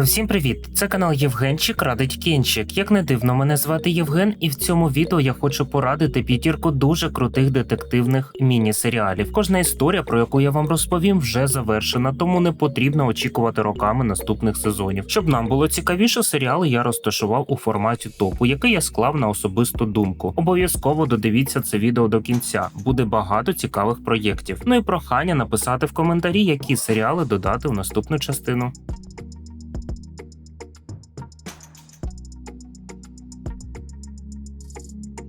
Е, Всім привіт! Це канал Євгенчик Радить Кінчик. Як не дивно, мене звати Євген, і в цьому відео я хочу порадити п'ятірку дуже крутих детективних міні-серіалів. Кожна історія, про яку я вам розповім, вже завершена, тому не потрібно очікувати роками наступних сезонів. Щоб нам було цікавіше, серіали я розташував у форматі топу, який я склав на особисту думку. Обов'язково додивіться це відео до кінця. Буде багато цікавих проєктів. Ну і прохання написати в коментарі, які серіали додати в наступну частину.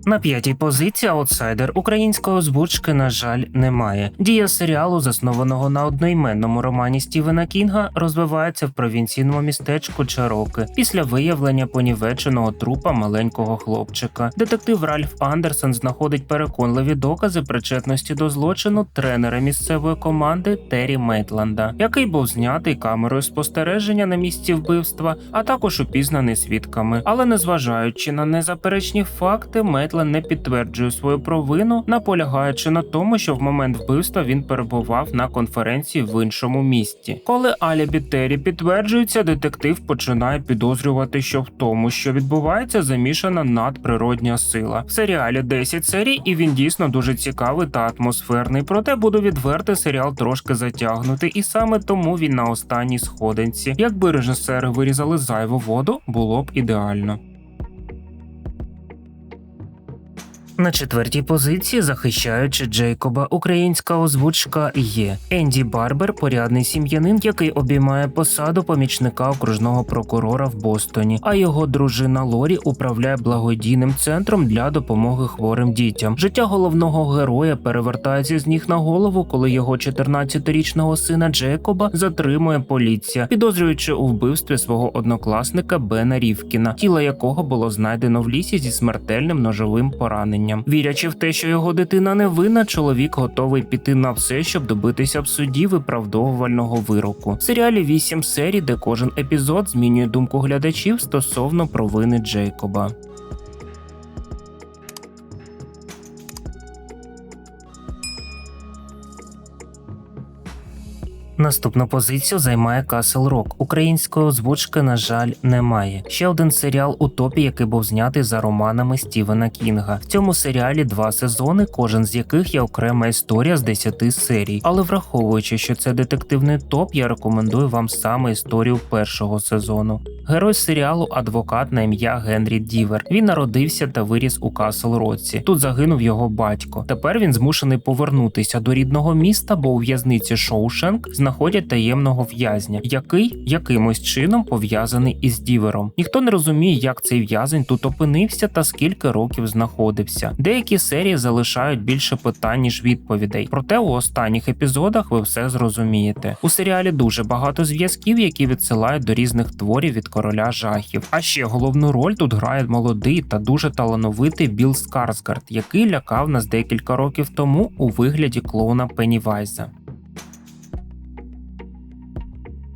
На п'ятій позиції аутсайдер української озвучки, на жаль, немає. Дія серіалу, заснованого на одноіменному романі Стівена Кінга, розвивається в провінційному містечку Чароки після виявлення понівеченого трупа маленького хлопчика. Детектив Ральф Андерсон знаходить переконливі докази причетності до злочину тренера місцевої команди Террі Мейтланда, який був знятий камерою спостереження на місці вбивства, а також упізнаний свідками. Але незважаючи на незаперечні факти, Мейтланд не підтверджує свою провину, наполягаючи на тому, що в момент вбивства він перебував на конференції в іншому місті. Коли алібі Террі підтверджується, детектив починає підозрювати, що в тому, що відбувається, замішана надприродня сила. В серіалі 10 серій, і він дійсно дуже цікавий та атмосферний. Проте буду відверти, серіал трошки затягнутий, і саме тому він на останній сходинці. Якби режисери вирізали зайву воду, було б ідеально. На четвертій позиції, захищаючи Джейкоба, українська озвучка є Енді Барбер, порядний сім'янин, який обіймає посаду помічника окружного прокурора в Бостоні. А його дружина Лорі управляє благодійним центром для допомоги хворим дітям. Життя головного героя перевертається з ніг на голову, коли його 14-річного сина Джейкоба затримує поліція, підозрюючи у вбивстві свого однокласника Бена Рівкіна, тіло якого було знайдено в лісі зі смертельним ножовим пораненням. Вірячи в те, що його дитина не винна, чоловік готовий піти на все, щоб добитися в суді виправдовувального вироку. В серіалі 8 серій, де кожен епізод змінює думку глядачів стосовно провини Джейкоба. Наступну позицію займає Castle Rock. Української озвучки, на жаль, немає. Ще один серіал у топі, який був знятий за романами Стівена Кінга. В цьому серіалі два сезони, кожен з яких є окрема історія з 10 серій. Але враховуючи, що це детективний топ, я рекомендую вам саме історію першого сезону. Герой серіалу адвокат на ім'я Генрі Дівер. Він народився та виріс у Касл Році. Тут загинув його батько. Тепер він змушений повернутися до рідного міста, бо у в'язниці Шоушенк знаходять таємного в'язня, який якимось чином пов'язаний із Дівером. Ніхто не розуміє, як цей в'язень тут опинився та скільки років знаходився. Деякі серії залишають більше питань ніж відповідей. Проте у останніх епізодах ви все зрозумієте. У серіалі дуже багато зв'язків, які відсилають до різних творів від короля жахів. А ще головну роль тут грає молодий та дуже талановитий Білл Скарсгард, який лякав нас декілька років тому у вигляді клоуна Пеннівайза.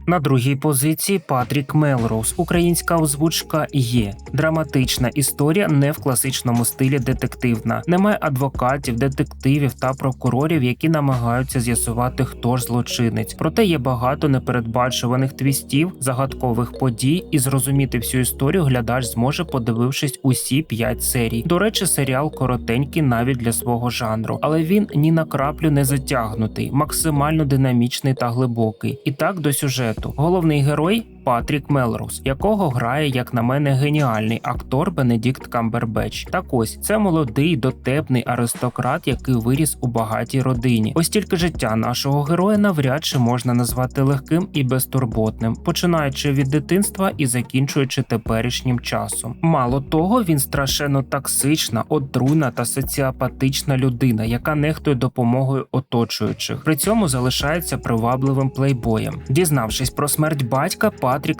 На другій позиції Патрік Мелроуз. Українська озвучка є драматична історія, не в класичному стилі детективна. Немає адвокатів, детективів та прокурорів, які намагаються з'ясувати, хто ж злочинець. Проте є багато непередбачуваних твістів, загадкових подій, і зрозуміти всю історію глядач зможе, подивившись усі п'ять серій. До речі, серіал коротенький навіть для свого жанру, але він ні на краплю не затягнутий, максимально динамічний та глибокий. І так до сюжету. Головний герой Патрік Мелроуз, якого грає, як на мене, геніальний актор Бенедікт Камбербеч. Так ось це молодий дотепний аристократ, який виріс у багатій родині. Ось тільки життя нашого героя навряд чи можна назвати легким і безтурботним, починаючи від дитинства і закінчуючи теперішнім часом. Мало того, він страшенно токсична, отруйна та соціопатична людина, яка нехтує допомогою оточуючих. При цьому залишається привабливим плейбоєм. Дізнавшись про смерть батька,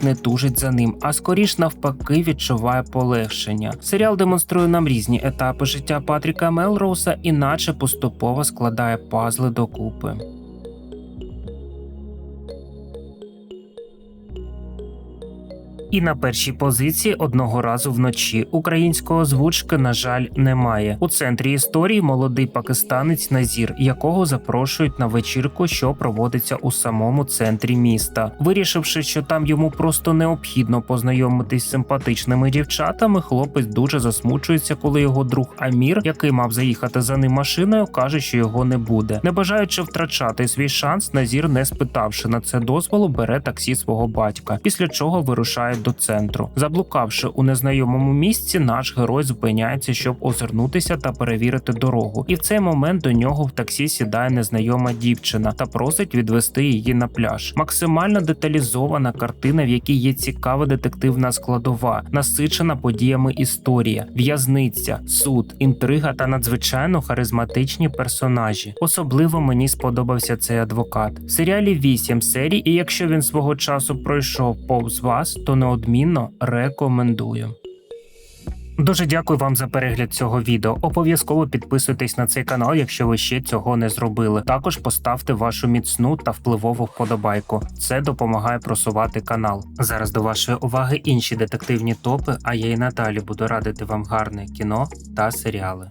не тужить за ним, а скоріш навпаки відчуває полегшення. Серіал демонструє нам різні етапи життя Патріка Мелроуса, іначе поступово складає пазли докупи. І на першій позиції одного разу вночі українського озвучки, на жаль, немає. У центрі історії молодий пакистанець Назір, якого запрошують на вечірку, що проводиться у самому центрі міста. Вирішивши, що там йому просто необхідно познайомитись з симпатичними дівчатами, хлопець дуже засмучується, коли його друг Амір, який мав заїхати за ним машиною, каже, що його не буде. Не бажаючи втрачати свій шанс, Назір, не спитавши на це дозволу, бере таксі свого батька, після чого вирушає до центру. Заблукавши у незнайомому місці, наш герой зупиняється, щоб озирнутися та перевірити дорогу. І в цей момент до нього в таксі сідає незнайома дівчина та просить відвести її на пляж. Максимально деталізована картина, в якій є цікава детективна складова, насичена подіями історія, в'язниця, суд, інтрига та надзвичайно харизматичні персонажі. Особливо мені сподобався цей адвокат. В серіалі 8 серій, і якщо він свого часу пройшов повз вас, то неодмінно рекомендую. Дуже дякую вам за перегляд цього відео. Обов'язково підписуйтесь на цей канал, якщо ви ще цього не зробили. Також поставте вашу міцну та впливову вподобайку. Це допомагає просувати канал. Зараз до вашої уваги інші детективні топи. А я і надалі буду радити вам гарне кіно та серіали.